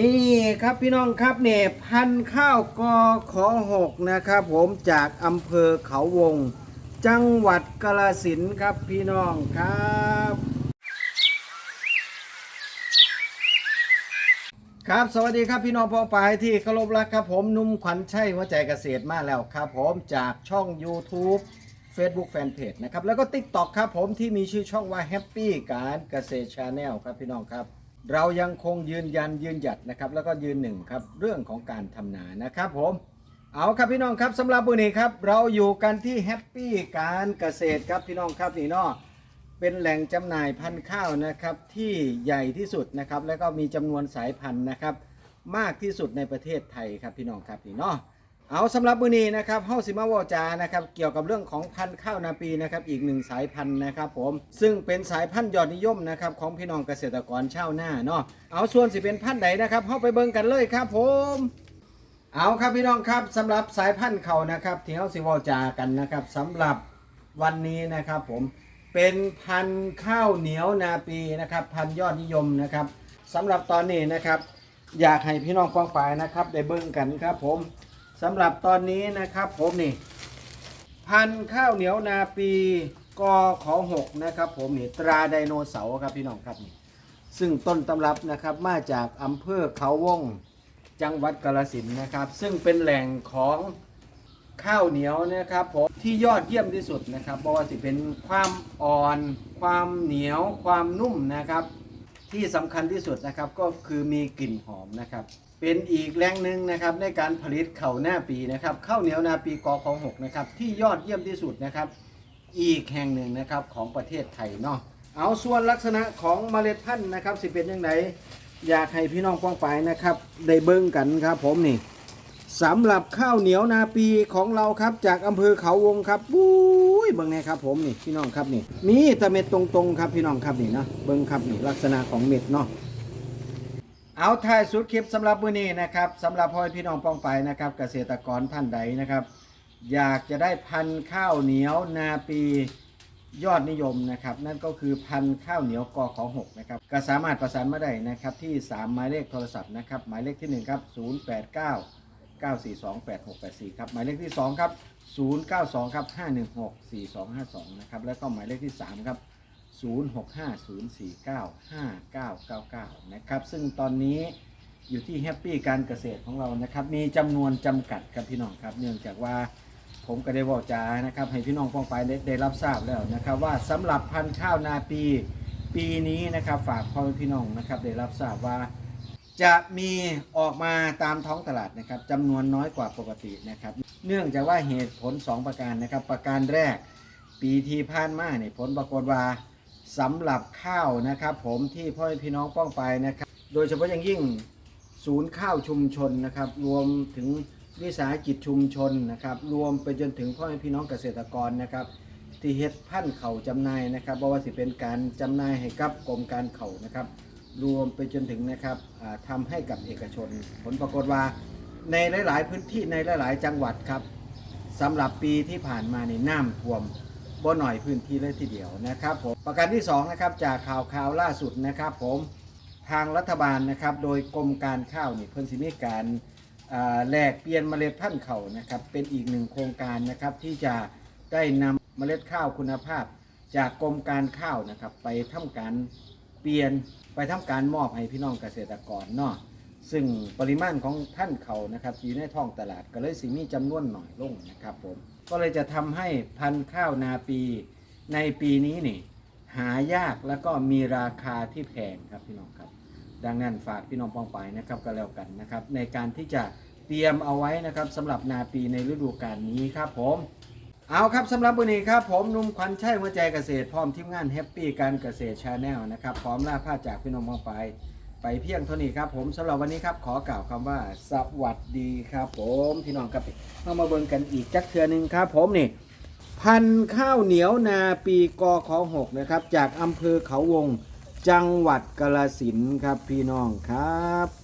นี่ครับพี่น้องครับเนี่ยพันข้าวกอขอหกนะครับ ผมจากอำเภอเขาวง จังหวัดกาฬสินครับพี่น้องครับครับสวัสดีครับพี่น้องพองปายที่เคารพรักครับผมนุ่มขวัญชัยหัวใจเกษตรมาแล้วครับผมจากช่อง YouTube Facebook Fanpage นะครับแล้วก็ TikTok ครับผมที่มีชื่อช่องว่า Happy การเกษตร Channel ครับพี่น้องครับ เรายังคงยืนยันยืนหยัดนะครับ แล้วก็ยืนหนึ่งครับเรื่องของการทำนานะครับผมเอาครับพี่น้องครับสำหรับวันนี้ครับ เราอยู่กันที่แฮปปี้การเกษตรครับพี่น้องครับนี่เนาะเป็นแหล่งจำหน่ายพันธุ์ข้าวนะครับที่ใหญ่ที่สุดนะครับ แล้วก็มีจำนวนสายพันธุ์นะครับ มากที่สุดในประเทศไทยครับพี่น้องครับนี่เนาะ เอาสำหรับมื้อนี้นะครับเฮาสิมาวอจานะครับเกี่ยวกับเรื่องของพันธุ์ข้าวนาปีนะครับอีกหนึ่งสายพันธุ์นะครับผมซึ่งเป็นสายพันธุ์ยอดนิยมนะครับของพี่น้องเกษตรกรชาวนาเนาะเอาส่วนสิเป็นพันธุ์ไหนนะครับเฮาไปเบิ่งกันเลยครับผมเอาครับพี่น้องครับสำหรับสายพันธุ์เขานะครับที่เขาสิเวาจากันนะครับสำหรับวันนี้นะครับผมเป็นพันธุ์ข้าวเหนียวนาปีนะครับพันธุ์ยอดนิยมนะครับสำหรับตอนนี้นะครับอยากให้พี่น้องฟังฝ่ายนะครับได้เบิ่งกันครับผม สำหรับตอนนี้นะครับผมนี่ พันธุ์ข้าวเหนียวนาปีกอขอหกนะครับผมนี่ตราไดโนเสาร์ครับพี่น้องครับนี่ซึ่งต้นตำรับนะครับมาจากอำเภอเขาวงจังหวัดกาฬสินนะครับ ซึ่งเป็นแหล่งของข้าวเหนียวนะครับผมที่ยอดเยี่ยมที่สุดนะครับเพราะว่าสิเป็นความอ่อน ความเหนียว ความนุ่มนะครับ ที่สำคัญที่สุดนะครับก็คือมีกลิ่นหอมนะครับ เป็นอีกแหล่งหนึ่งนะครับในการผลิตข้าวหน้าปีนะครับข้าวเหนียวนาปีกอของหกนะครับที่ยอดเยี่ยมที่สุดนะครับ อีกแห่งหนึ่งนะครับของประเทศไทยเนาะเอาส่วนลักษณะของเมล็ดพันธุ์นะครับสิเป็นยังไงอยากให้พี่น้องป้องไปนะครับได้เบิ่งกันครับผมนี่สำหรับข้าวเหนียวนาปีของเราครับ จากอำเภอเขาวงครับปุ้ยเบิ่งไงครับผมนี่พี่น้องครับนี่มีแตะเม็ดตรงๆครับพี่น้องครับนี่นะเบิ่งครับนี่ลักษณะของเม็ดเนาะ เอาท้ายสุดคลิปสำหรับมื้อนี้นะครับสำหรับพ่อพี่น้องป้องไปนะครับ เกษตรกรท่านใดนะครับ อยากจะได้พันธุ์ข้าวเหนียวนาปียอดนิยมนะครับ นั่นก็คือพันธุ์ข้าวเหนียวกอของหกนะครับก็สามารถประสานมาได้นะครับ ที่ 3 หมายเลขโทรศัพท์นะครับ หมายเลขที่1ครับ089 942 8684 ครับ หมายเลขที่ 2 ครับ 092 ครับ 516 4252 นะครับ แล้วก็หมายเลขที่ 3 ครับ 0650495999 นะครับ ซึ่งตอนนี้อยู่ที่แฮปปี้การเกษตรของเรานะครับ มีจำนวนจำกัดครับพี่น้องครับ เนื่องจากว่าผมก็ได้บอกจานะครับ ให้พี่น้องป้องไปได้ได้รับทราบแล้วนะครับ ว่าสำหรับพันธุ์ข้าวนาปีปีนี้นะครับ ฝากพ่อแม่พี่น้องนะครับ ได้รับทราบว่าจะมีออกมาตามท้องตลาดนะครับจำนวนน้อยกว่าปกตินะครับ เนื่องจากว่าเหตุผล 2 ประการนะครับ ประการแรก ปีที่ผ่านมาเนี่ยผลปรากฏว่า สำหรับข้าวนะครับผมที่พ่อพี่น้องป้องไปนะครับ โดยเฉพาะอย่างยิ่งศูนย์ข้าวชุมชนนะครับ รวมถึงวิสาหกิจชุมชนนะครับ รวมไปจนถึงพ่อแม่พี่น้องเกษตรกรนะครับ ที่เฮ็ดพันธุ์เข่าจำหน่ายนะครับบ่ว่าสิเป็นการจำหน่ายให้กับกรมการเข่านะครับ รวมไปจนถึงนะครับอ่าทำให้กับเอกชน ผลปรากฏว่าในหลาย ๆ พื้นที่ในหลาย ๆ จังหวัดครับสำหรับปีที่ผ่านมาในน้ำท่วม บ่หน่อยพื้นที่เลยทีเดียวนะครับผมประการที่สองนะครับจากข่าวข่าวล่าสุดนะครับ ผมทางรัฐบาลนะครับโดยกรมการข้าวนี่เพิ่นสิมีการแลกเปลี่ยนเมล็ดพันธุ์เขานะครับเป็นอีกหนึ่งโครงการนะครับที่จะได้นำเมล็ดข้าวคุณภาพ จากกรมการข้าวนะครับไปทำการเปลี่ยนไปทำการมอบให้พี่น้องเกษตรกรเนาะ ซึ่งปริมาณของท่านเขานะครับอยู่ในท้องตลาดก็เลยสิมีจำนวนหน่อยลงนะครับผมก็เลยจะทำให้พันธุ์ข้าวนาปีในปีนี้นี่หายากแล้วก็มีราคาที่แพงครับพี่น้องครับ ดังนั้นฝากพี่น้องปองไปนะครับก็แล้วกันนะครับ ในการที่จะเตรียมเอาไว้นะครับสำหรับนาปีในฤดูกาลนี้ครับผม เอาครับสำหรับวันนี้ครับ ผมหนุ่มขวัญชัยหัวใจเกษตรพร้อมทีมงานแฮปปี้การเกษตรชาแนลนะครับ พร้อมล่าผ้าจากพี่น้องมองไป ไปเพียงเท่านี้ครับผมสำหรับวันนี้ครับขอกล่าวคำว่า สวัสดีครับผมพี่น้องครับเรามาเบิ่งกันอีกจักเทือหนึ่งครับผมนี่พันข้าวเหนียวนาปีกอขอหกนะครับ จากอำเภอเขาวง จังหวัดกาลสินครับพี่น้องครับ